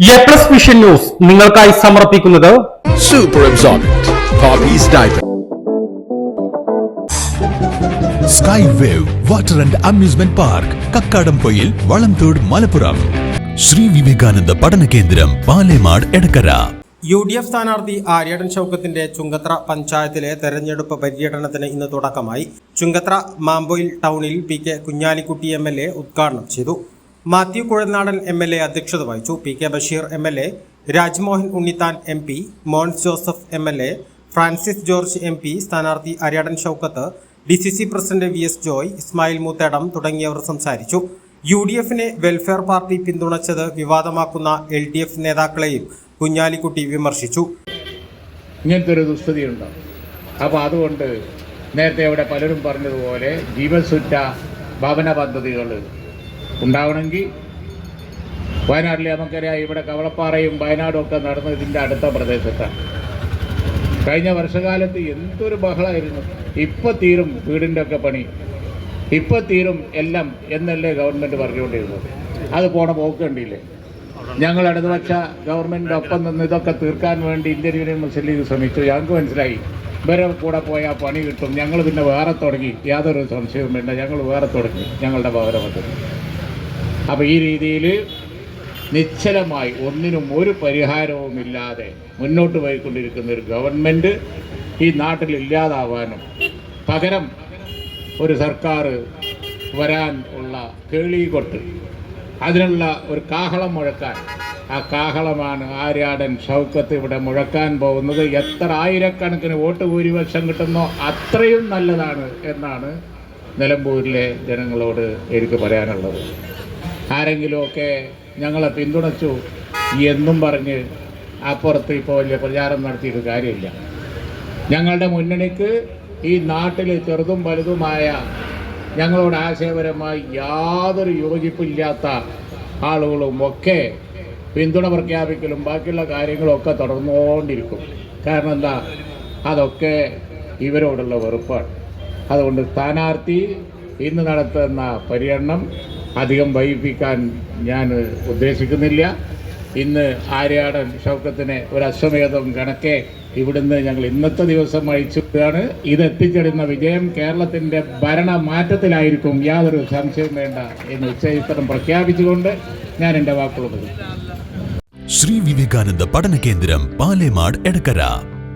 A plus vision News നിങ്ങൾക്കായി സമർപ്പിക്കുന്നത് Super absorbent. Poppy's diaper. Sky wave water and amusement park Kakkadampoyil Valamthode Malappuram Shri Vivekananda പഠന കേന്ദ്രം Palemad Edakkara U D F സ്ഥാനാർത്ഥി ആര്യാടൻ ഷൗക്കത്തിന്റെ ചുങ്കത്ര പഞ്ചായത്തിലെ തെരഞ്ഞെടുപ്പ് പര്യടനത്തിന് ഇന്ന് തുടക്കമായി ചുങ്കത്ര മാമ്പോയിൽ ടൗണിൽ P K Kunhalikutty M L A ഉദ്ഘാടനം ചെയ്തു Mathew Kuzhalnadan M L A അധ്യക്ഷത വഹിച്ചു. P K Basheer M L A Rajmohan Unnithan M P Mons Joseph M L A Francis George M P സ്ഥാനാർത്ഥി Aryadan Shoukath D C C president V S Joy Ismail Moothedam തുടങ്ങിയവർ സംസാരിച്ചു. U D എഫിനെ welfare party പിന്തുണച്ചത് വിവാദമാക്കുന്ന L D F നേതാക്കളെയും കുഞ്ഞാലിക്കുട്ടി വിമർശിച്ചു. ഇങ്ങനത്തെ ഒരു ദുസ്ഥിതി ഉണ്ടാവും അപ്പോൾ അതുകൊണ്ട് നേരത്തെ ഇവിടെ പലരും പറഞ്ഞതുപോലെ ജീവസുറ്റ ഭവന പദ്ധതികൾ ഉണ്ടാവണമെങ്കിൽ വയനാട്ടിലെ നമുക്കറിയാം ഇവിടെ കവളപ്പാറയും വയനാടും ഒക്കെ നടന്നത് ഇതിന്റെ അടുത്ത പ്രദേശത്താണ്. കഴിഞ്ഞ വർഷകാലത്ത് എന്തൊരു ബഹളമായിരുന്നു ഇപ്പം തീരും വീടിന്റെ ഒക്കെ പണി. ഇപ്പം തീരും എല്ലാം എന്നല്ലേ ഗവൺമെന്റ് പറഞ്ഞുകൊണ്ടിരുന്നത്. അത് പോണ പോക്കേണ്ടിയില്ലേ ഞങ്ങൾ ഇടതുപക്ഷ ഗവൺമെന്റ് ഒപ്പം നിന്ന് ഇതൊക്കെ തീർക്കാൻ വേണ്ടി ഇന്ത്യൻ യൂണിയൻ മുസ്ലിം ലീഗ് ശ്രമിച്ചു. ഞങ്ങൾക്ക് മനസ്സിലായി. ഇവരെ കൂടെ പോയാൽ പണി കിട്ടും. ഞങ്ങൾ പിന്നെ വേറെ തുടങ്ങി. യാതൊരു സംശയവും വേണ്ട. ഞങ്ങൾ വേറെ തുടങ്ങി ഞങ്ങളുടെ ഭവനമൊക്കെ അപ്പോൾ ഈ രീതിയിൽ നിശ്ചലമായി ഒന്നിനും ഒരു പരിഹാരവുമില്ലാതെ മുന്നോട്ട് പോയിക്കൊണ്ടിരിക്കുന്ന ഒരു ഗവൺമെന്റ് ഈ നാട്ടിൽ ഇല്ലാതാവാനും പകരം ഒരു സർക്കാർ വരാൻ ഉള്ള കേളികൊട്ട് അതിനുള്ള ഒരു കാഹളം മുഴക്കാൻ ആ കാഹളമാണ് ആര്യാടൻ ഷൗക്കത്ത് ഇവിടെ മുഴക്കാൻ പോകുന്നത്. എത്ര ആയിരക്കണക്കിന് വോട്ട് ഭൂരിപക്ഷം കിട്ടുന്നോ അത്രയും നല്ലതാണ് എന്നാണ് നിലമ്പൂരിലെ ജനങ്ങളോട് എനിക്ക് പറയാനുള്ളത്. ആരെങ്കിലുമൊക്കെ ഞങ്ങളെ പിന്തുണച്ചു എന്നും പറഞ്ഞ് അപ്പുറത്ത് ഇപ്പോൾ വലിയ പ്രചാരം നടത്തിയിട്ട് കാര്യമില്ല. ഞങ്ങളുടെ മുന്നണിക്ക് ഈ നാട്ടിൽ ചെറുതും വലുതുമായ ഞങ്ങളോട് ആശയപരമായി യാതൊരു യോജിപ്പില്ലാത്ത ആളുകളും ഒക്കെ പിന്തുണ പ്രഖ്യാപിക്കലും ബാക്കിയുള്ള കാര്യങ്ങളൊക്കെ തുടർന്നുകൊണ്ടിരിക്കും. കാരണം എന്താ? അതൊക്കെ ഇവരോടുള്ള വെറുപ്പാണ്. അതുകൊണ്ട് സ്ഥാനാർത്ഥി ഇന്ന് നടത്തുന്ന പര്യടനം അധികം വൈകിപ്പിക്കാൻ ഞാൻ ഉദ്ദേശിക്കുന്നില്ല. ഇന്ന് ആര്യാടൻ ഷൗക്കത്തിന് ഒരു അശ്വമേധം കണക്കെ ഇവിടുന്ന് ഞങ്ങൾ ഇന്നത്തെ ദിവസം അയച്ചിട്ടാണ് ഇത് എത്തിച്ചെടുന്ന വിജയം കേരളത്തിന്റെ ഭരണ മാറ്റത്തിലായിരിക്കും യാതൊരു സംശയം വേണ്ട എന്ന് ഉച്ചയുത്തരം പ്രഖ്യാപിച്ചുകൊണ്ട് ഞാൻ എന്റെ വാക്കുകൾ ശ്രീ വിവേകാനന്ദ പഠന കേന്ദ്രം പാലേമാട് എടക്കര.